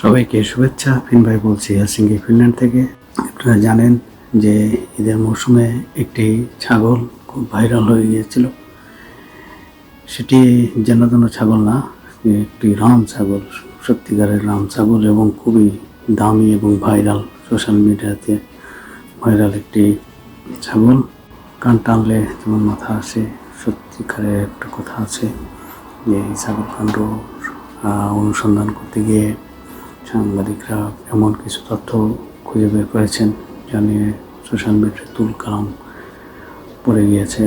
সবাইকে শুভেচ্ছা। ফিন ভাই বলছি, হেলসিঙ্কি, ফিনল্যান্ড থেকে। আপনারা জানেন যে ঈদের মৌসুমে একটি ছাগল খুব ভাইরাল হয়ে গিয়েছিল। সেটি যেন তেন ছাগল না, একটি রাম ছাগল, সত্যিকারের রাম ছাগল এবং খুবই দামি এবং ভাইরাল সোশ্যাল মিডিয়াতে ভাইরাল একটি ছাগল। কান টানলে যেমন মাথা আসে, সত্যিকারের একটা কথা আছে যে এই ছাগল কাণ্ড অনুসন্ধান করতে গিয়ে সাংবাদিকরা এমন কিছু তথ্য খুঁজে বের করেছেন যা নিয়ে সোশ্যাল মিডিয়ায় তুল কালাম পড়ে গিয়েছে।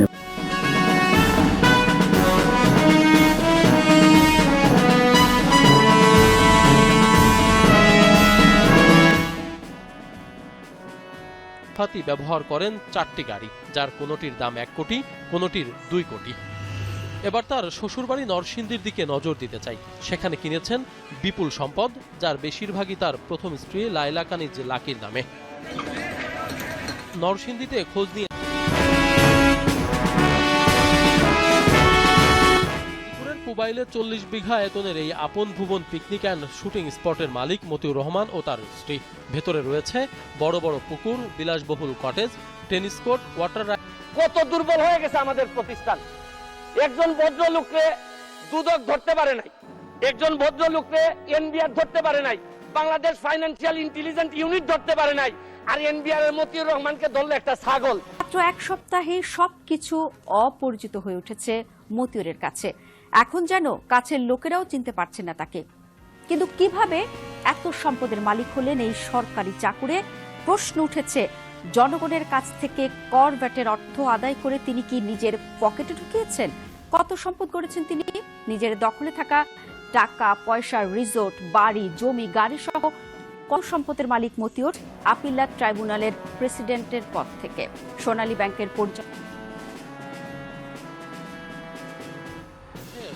ব্যবহার করেন চারটি গাড়ি, যার কোনোটির দাম এক কোটি, কোনোটির দুই কোটি। এবার তার শ্বশুরবাড়ি নরসিংদীর দিকে নজর দিতে চাই। সেখানে কিনেছেন বিপুল সম্পদ, যার বেশিরভাগই তার প্রথম স্ত্রী লাইলা কানিজ লাকির নামে। নরসিংদীতে খোঁজ নিয়ে চল্লিশ বিঘা আয়তনের এই Apon Bhubon picnic and shooting স্পটের মালিক মতিউর রহমান ও তার স্ত্রী। ভেতরে রয়েছে বড় বড় পুকুর, বিলাসবহুল কটেজ, টেনিস কোর্ট, ওয়াটার কত দুর্বল হয়ে গেছে আমাদের প্রতিষ্ঠান। একজন ভদ্রলোককে দুদক ধরতে পারে নাই। একজন ভদ্রলোককে এনবিআর ধরতে পারে নাই। বাংলাদেশ ফাইন্যান্সিয়াল ইন্টেলিজেন্স ইউনিট ধরতে পারে নাই। আর এনবিআর এর মতিউর রহমানকে ধরলো একটা ছাগল। মাত্র এক সপ্তাহে সবকিছু অপরিচিত হয়ে উঠেছে মতিউরের কাছে। এখন যেন কাছের লোকেরাও চিনতে পারছে না তাকে। কিন্তু কীভাবে এত সম্পদের মালিক হলেন এই সরকারি চাকুরে? প্রশ্ন উঠেছে জনগণের কাছ থেকে কর ভ্যাটের অর্থ আদায় করে তিনি কি নিজের পকেটে ঢুকিয়েছেন? কত সম্পদ গড়েছেন তিনি? নিজের দখলে থাকা টাকা, পয়সা, রিসোর্ট, বাড়ি, জমি, গাড়ি সহ কর সম্পদের মালিক মতিউর আপিল্লা ট্রাইব্যুনালের প্রেসিডেন্টের পদ থেকে? সোনালী ব্যাংকের পরিচালক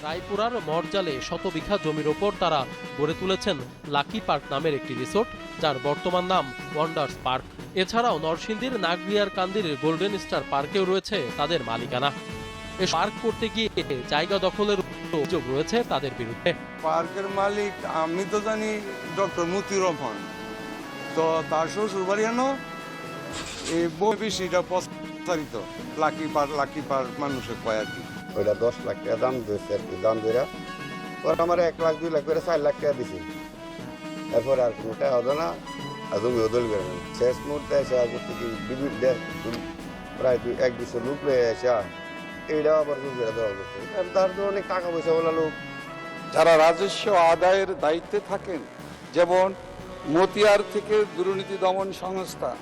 রায়পুরার মরজালে শত বিঘা জমির ওপর তারা গড়ে তুলেছেন লাকি পার্ক নামের একটি রিসোর্ট, যার বর্তমান নাম ওয়ান্ডার্স পার্ক। এছাড়াও নরসিংদীর নাগরিয়ার কান্দির গোল্ডেন স্টার পার্কেও রয়েছে তাদের মালিকানা। এ পার্ক করতে গিয়ে জায়গা দখলের অভিযোগ রয়েছে তাদের বিরুদ্ধে। পার্কের মালিক, আমি তো জানি ডক্টর মতিউর রহমান। তো তার শ্বশুর বাড়ি হেন এই বই বেশিটা প্রস্তারিত লাকি পার লাকি পার মানুষের কয় আর কি। ওইটা দশ লাখ টাকা দাম দিয়েছে আর কি, দাম ধরে ওর আমার এক লাখ, দুই লাখ করে চার লাখ টাকা দিছি। এরপর আর কোনো টাকা হতো না, আর জমি ওদল করে না শেষ মুহূর্তে এসে আর করতে কি দু- প্রায় দুই, এক দুশো লোক লয়ে এসে এইটাও আবার জমি করে দেওয়া করছে। তার তো অনেক টাকা পয়সা বলা লোক। যারা রাজস্ব আদায়ের দায়িত্বে থাকেন, যেমন মতিয়ার থেকে দুর্নীতি দমন সংস্থা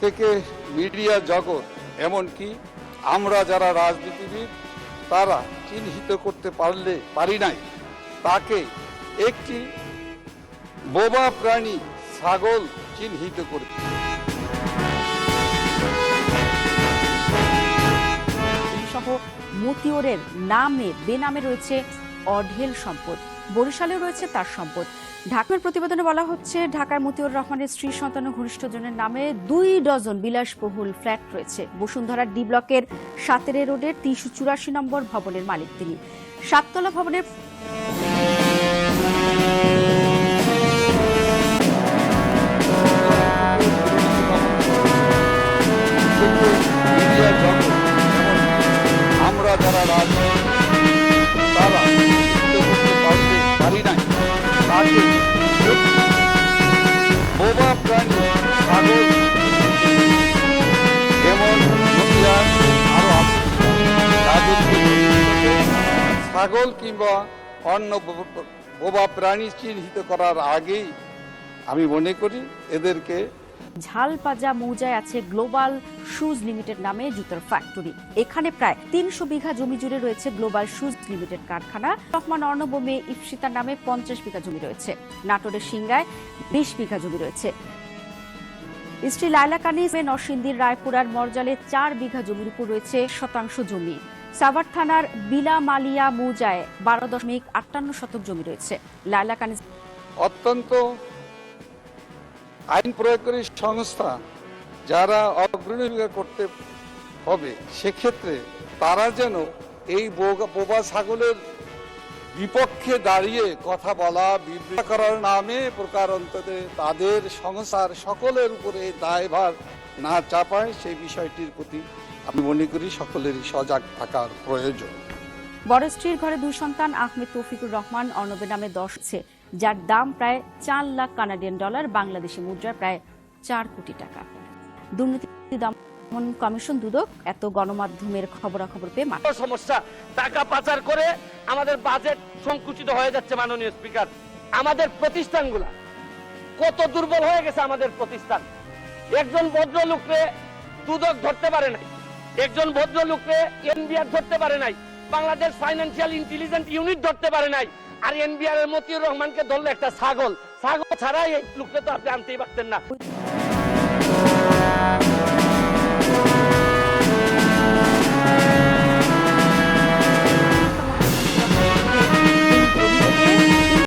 থেকে মিডিয়া জগৎ, এমনকি আমরা যারা রাজনীতিবিদ তারা চিহ্নিত করতে পারলে, পারি নাই। তাকে একটি বোবা প্রাণী ছাগল চিহ্নিত করে সহ মতিউরের নামে, বেনামে রয়েছে অঢেল সম্পদ। বরিশালে রয়েছে তার সম্পদ। ঢাকার প্রতিবেদনে বলা হচ্ছে, ঢাকার মতিউর রহমানের স্ত্রী সন্তান ও ঘনিষ্ঠজনের নামে দুই ডজন বিলাসবহুল ফ্ল্যাট রয়েছে। বসুন্ধরা ডি ব্লকের সাতেরে রোডের তিনশো চুরাশি নম্বর ভবনের মালিক তিনি। সাততলা ভবনের ছাগল কিংবা অন্য বোবা- প্রাণী চিহ্নিত করার আগেই আমি মনে করি এদেরকে ঝালপাজা মৌজায় আছে গ্লোবাল শুজ লিমিটেড নামে জুতার ফ্যাক্টরি। এখানে প্রায় তিনশো বিঘা জমি জুড়ে রয়েছে গ্লোবাল শুজ লিমিটেড কারখানা। রহমান অর্ণব ইফসিতার নামে পঞ্চাশ বিঘা জমি রয়েছে। নাটোরের সিংগায় বিশ বিঘা জমি রয়েছে। স্ত্রী লায়লা কানিজ মেয়ে নরসিংদীর রায়পুরার মরজালে চার বিঘা জমির উপর রয়েছে শতাংশ জমি। সাভার থানার বিলা মালিয়া মৌজায় বারো দশমিক আটান্ন শতক জমি রয়েছে। লায়লা কানিজ অত্যন্ত আইন প্রয়োগকারী সংস্থা যারা অগ্রণী করতে হবে, সেক্ষেত্রে তারা যেন এই বোবা ছাগলের বিপক্ষে দাঁড়িয়ে কথা বলা, বিবৃতি করার নামে প্রকারান্তরে তাদের সংসার সকলের উপরে দায়ভার না চাপায় সেই বিষয়টির প্রতি আমি মনে করি সকলেরই সজাগ থাকার প্রয়োজন। বড় স্ত্রীর ঘরে দুই সন্তান আহমেদ তৌফিকুর রহমান অর্ণবের নামে দশ হচ্ছে যার দাম প্রায় চার লাখ কানাডিয়ান ডলার বাংলাদেশি মুদ্রায় প্রায় চার কোটি টাকা। দুর্নীতি দমন কমিশন দুদক এত গণমাধ্যমের খবরাখবর পেয়ে বড় সমস্যা টাকা পাচার করে আমাদের বাজেট সংকুচিত হয়ে যাচ্ছে মাননীয় স্পিকার। আমাদের প্রতিষ্ঠানগুলা কত দুর্বল হয়ে গেছে আমাদের প্রতিষ্ঠান। একজন ভদ্রলোককে দুদক ধরতে পারে নাই। একজন ভদ্র ভদ্রলোককে এনবিআর ধরতে পারে নাই, বাংলাদেশ ফাইন্যান্সিয়াল ইন্টেলিজেন্স ইউনিট ধরতে পারে নাই, আর এনবিআর এর মতিউর রহমানকে ধরলে একটা ছাগল। ছাগল ছাড়াই এই লোককে তো আপনি আনতেই পারতেন না।